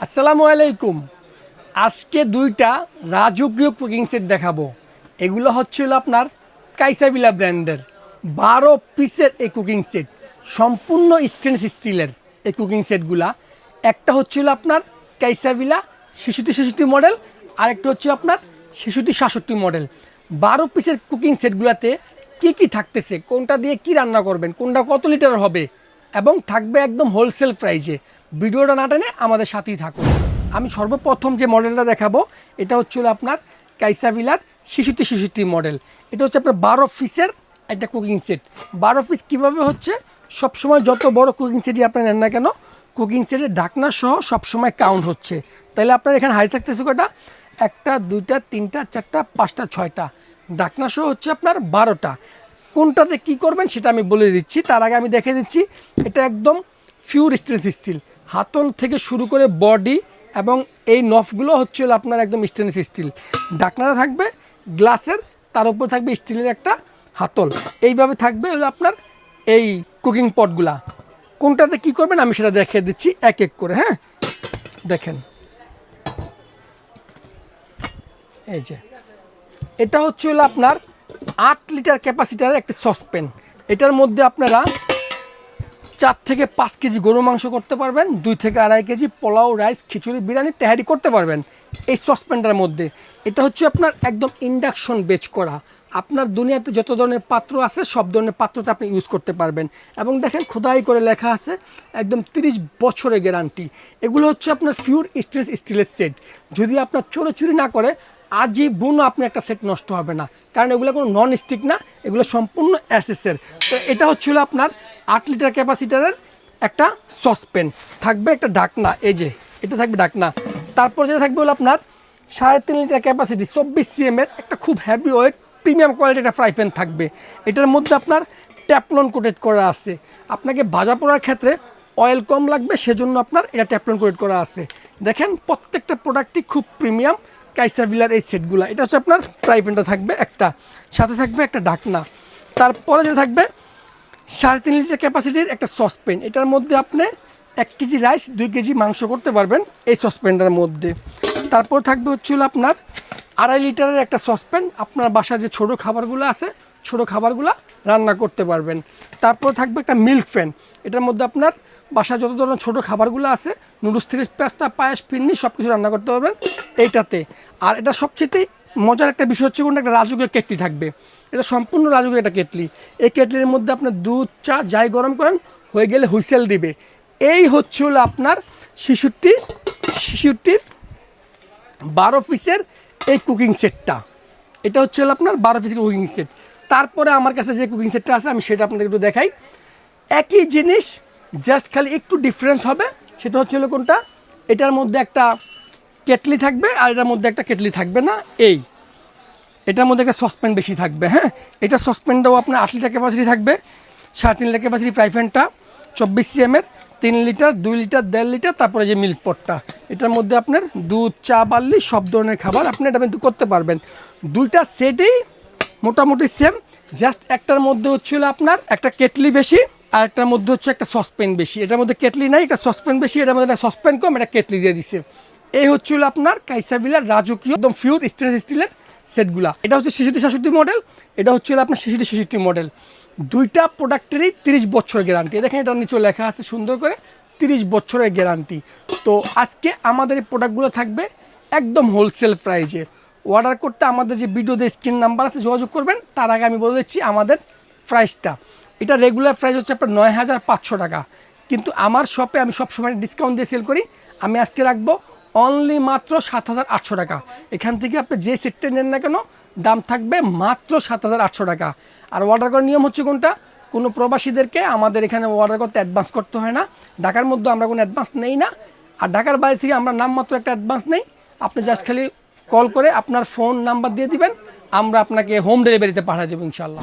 আসসালামু আলাইকুম। আজকে দুইটা রাজকীয় কুকিং সেট দেখাবো। এগুলো হচ্ছিল আপনার কাইসাবিলা ব্র্যান্ডের। বারো পিসের এই কুকিং সেট সম্পূর্ণ স্টেনলেস স্টিলের এই কুকিং সেটগুলা একটা হচ্ছিল আপনার কাইসাবিলা শিশুটি শিশুটি মডেল আর একটা হচ্ছে আপনার শিশুটি সাতষট্টি মডেল বারো পিসের কুকিং সেটগুলোতে কী কী থাকতেছে, কোনটা দিয়ে কি রান্না করবেন, কোনটা কত লিটার হবে, এবং থাকবে একদম হোলসেল প্রাইজে ভিডিওটা না টেনে আমাদের সাথেই থাকুন। আমি সর্বপ্রথম যে মডেলটা দেখাবো, এটা হচ্ছিল আপনার কাইসাভিলার শিশুটি শিশুটি মডেল। এটা হচ্ছে আপনার বারো পিসের একটা কুকিং সেট বারো পিস কীভাবে হচ্ছে? সবসময় যত বড় কুকিং সেটই আপনার নেন না কেন কুকিং সেটের ঢাকনা সহ সবসময় কাউন্ট হচ্ছে। তাহলে আপনার এখানে হাই থাকতেছে কটা একটা, দুইটা, তিনটা, চারটা, পাঁচটা, ছয়টা। ডাকনা সহ হচ্ছে আপনার বারোটা। কোনটাতে কি করবেন সেটা আমি বলে দিচ্ছি। তার আগে আমি দেখে দিচ্ছি, এটা একদম ফিউর স্টেনলেস স্টিল হাতল থেকে শুরু করে বডি এবং এই নফগুলো হচ্ছে আপনার একদম স্টেনলেস স্টিল ডাকনাটা থাকবে গ্লাসের, তার উপর থাকবে স্টিলের একটা হাতল। এইভাবে থাকবে হলো আপনার এই কুকিং পটগুলা কোনটাতে কি করবেন আমি সেটা দেখিয়ে দিচ্ছি এক এক করে হ্যাঁ? দেখেন। এই যে। এটা হচ্ছে হলো আপনার আট লিটার ক্যাপাসিটারের একটি সসপ্যান। এটার মধ্যে আপনারা চার থেকে পাঁচ কেজি গরু মাংস করতে পারবেন, দুই থেকে আড়াই কেজি পোলাও, রাইস, খিচুড়ি, বিরিয়ানি তেহারি করতে পারবেন এই সসপ্যানটার মধ্যে। এটা হচ্ছে আপনার একদম ইন্ডাকশন বেচ করা। আপনার দুনিয়াতে যত ধরনের পাত্র আছে, সব ধরনের পাত্রতে আপনি ইউজ করতে পারবেন। এবং দেখেন খোদাই করে লেখা আছে, একদম তিরিশ বছরের গ্যারান্টি এগুলো হচ্ছে আপনার ফিউর স্টিল স্টিলের সেট যদি আপনার চোরে চুরি না করে আজীবনও আপনি একটা সেট নষ্ট হবে না। কারণ এগুলো কোনো নন স্টিক না, এগুলো সম্পূর্ণ অ্যাসেসের তো এটা হচ্ছিল আপনার আট লিটার ক্যাপাসিটারের একটা সসপেন থাকবে একটা ডাকনা, এই যে, এটা থাকবে ডাকনা। তারপর যেটা থাকবে হলো আপনার সাড়ে তিন লিটার ক্যাপাসিটি, চব্বিশ সিএমের একটা খুব হ্যাভি ওয়েট প্রিমিয়াম কোয়ালিটির একটা ফ্রাই প্যান থাকবে। এটার মধ্যে আপনার ট্যাপলন কোটেড করা আছে। আপনাকে ভাজা পোড়ার ক্ষেত্রে অয়েল কম লাগবে, সেজন্য আপনার এটা ট্যাপলন কোটেড করা আছে। দেখেন, প্রত্যেকটা প্রোডাক্টই খুব প্রিমিয়াম কাইসাবিলার এই সেটগুলো এটা হচ্ছে আপনার ফ্রাই প্যানটা থাকবে একটা। সাথে থাকবে একটা ঢাকনা তারপরে যেটা থাকবে সাড়ে তিন লিটার ক্যাপাসিটির একটা সসপ্যান। এটার মধ্যে আপনি এক কেজি রাইস, দুই কেজি মাংস করতে পারবেন এই সসপ্যানটার মধ্যে। তারপর থাকবে হচ্ছিল আপনার আড়াই লিটারের একটা সসপ্যান। আপনার বাসায় যে ছোটো খাবারগুলো আছে, ছোটো খাবারগুলো রান্না করতে পারবেন। তারপর থাকবে একটা মিল্ক ফ্যান। এটার মধ্যে আপনার বাসায় যত ধরনের ছোটো খাবারগুলো আছে, নুডলস থেকে পেস্তা, পায়েস ফিরনি সব কিছু রান্না করতে পারবেন এইটাতে। আর এটা সবচেয়ে মজার একটা বিষয় হচ্ছে কোনটা? একটা রাজুকের কেটলি থাকবে। এটা সম্পূর্ণ রাজুকের একটা কেটলি। এই কেটলির মধ্যে আপনার দুধ, চা যাই গরম করেন, হয়ে গেলে হুইসেল দিবে। এই হচ্ছে হলো আপনার শিশুটি শিশুটির বারো পিসের এই কুকিং সেটটা। এটা হচ্ছে হলো আপনার বারো পিসের কুকিং সেট। তারপরে আমার কাছে যে কুকিং সেটটা আছে, আমি সেটা আপনাদের একটু দেখাই। একই জিনিস, জাস্ট খালি একটু ডিফারেন্স হবে, সেটা হচ্ছে হলো কোনটা? এটার মধ্যে একটা কেটলি থাকবে, আর এটার মধ্যে একটা কেটলি থাকবে না, এই। এটার মধ্যে একটা সসপ্যান বেশি থাকবে হ্যাঁ? এটা সসপ্যানটাও আপনার আট লিটার ক্যাপাসিটি থাকবে, সাড়ে তিন লিটার ক্যাপাসিটি ফ্রাই প্যানটা চব্বিশ সিএমের তিন লিটার, দুই লিটার, দেড় লিটার, তারপরে যে মিল্ক পটটা এটার মধ্যে আপনার দুধ, চা, বার্লি, সব ধরনের খাবার আপনি এটা কিন্তু করতে পারবেন। দুইটা সেটেই মোটামুটি সেম জাস্ট একটার মধ্যে হচ্ছিল আপনার একটা কেটলি বেশি, আর একটার মধ্যে হচ্ছে একটা সসপ্যান বেশি। এটার মধ্যে কেটলি নাই একটা সসপ্যান বেশি, এটার মধ্যে একটা সসপ্যান কম একটা কেটলি দিয়ে দিছে। এই হচ্ছিল আপনার কাইসাবিলার রাজকীয়, একদম ফিউর স্টেনলেস স্টিলের সেটগুলা। এটা হচ্ছে শিশুটি সাতষট্টি মডেল, এটা হচ্ছে আপনার শিশুটি ছেষট্টি মডেল। দুইটা প্রোডাক্টেরই তিরিশ বছরের গ্যারান্টি। দেখেন এটার নিচে লেখা আছে সুন্দর করে, তিরিশ বছরের গ্যারান্টি। তো আজকে আমাদের এই প্রোডাক্টগুলো থাকবে একদম হোলসেল প্রাইজে। অর্ডার করতে আমাদের যে ভিডিওতে স্ক্রিন নাম্বার আছে, যোগাযোগ করবেন। তার আগে আমি বলে দিচ্ছি আমাদের প্রাইসটা। এটা রেগুলার প্রাইস হচ্ছে আপনার নয় হাজার পাঁচশো টাকা। কিন্তু আমার শপে আমি সবসময় ডিসকাউন্ট দিয়ে সেল করি। আমি আজকে রাখব অনলি মাত্র সাত হাজার আটশো টাকা। এখান থেকে আপনি যে সেটটা নেন না কেন, দাম থাকবে মাত্র সাত হাজার আটশো টাকা। আর অর্ডার করার নিয়ম হচ্ছে কোনটা? কোনো প্রবাসীদেরকে আমাদের এখানে অর্ডার করতে অ্যাডভান্স করতে হয় না। ঢাকার মধ্যে আমরা কোনো অ্যাডভান্স নেই না। আর ঢাকার বাইরে থেকে আমরা নামমাত্র একটা অ্যাডভান্স নেই। আপনি জাস্ট খালি কল করে আপনার ফোন নাম্বার দিয়ে দিবেন। আমরা আপনাকে হোম ডেলিভারিতে পাঠিয়ে দেবো ইনশাল্লাহ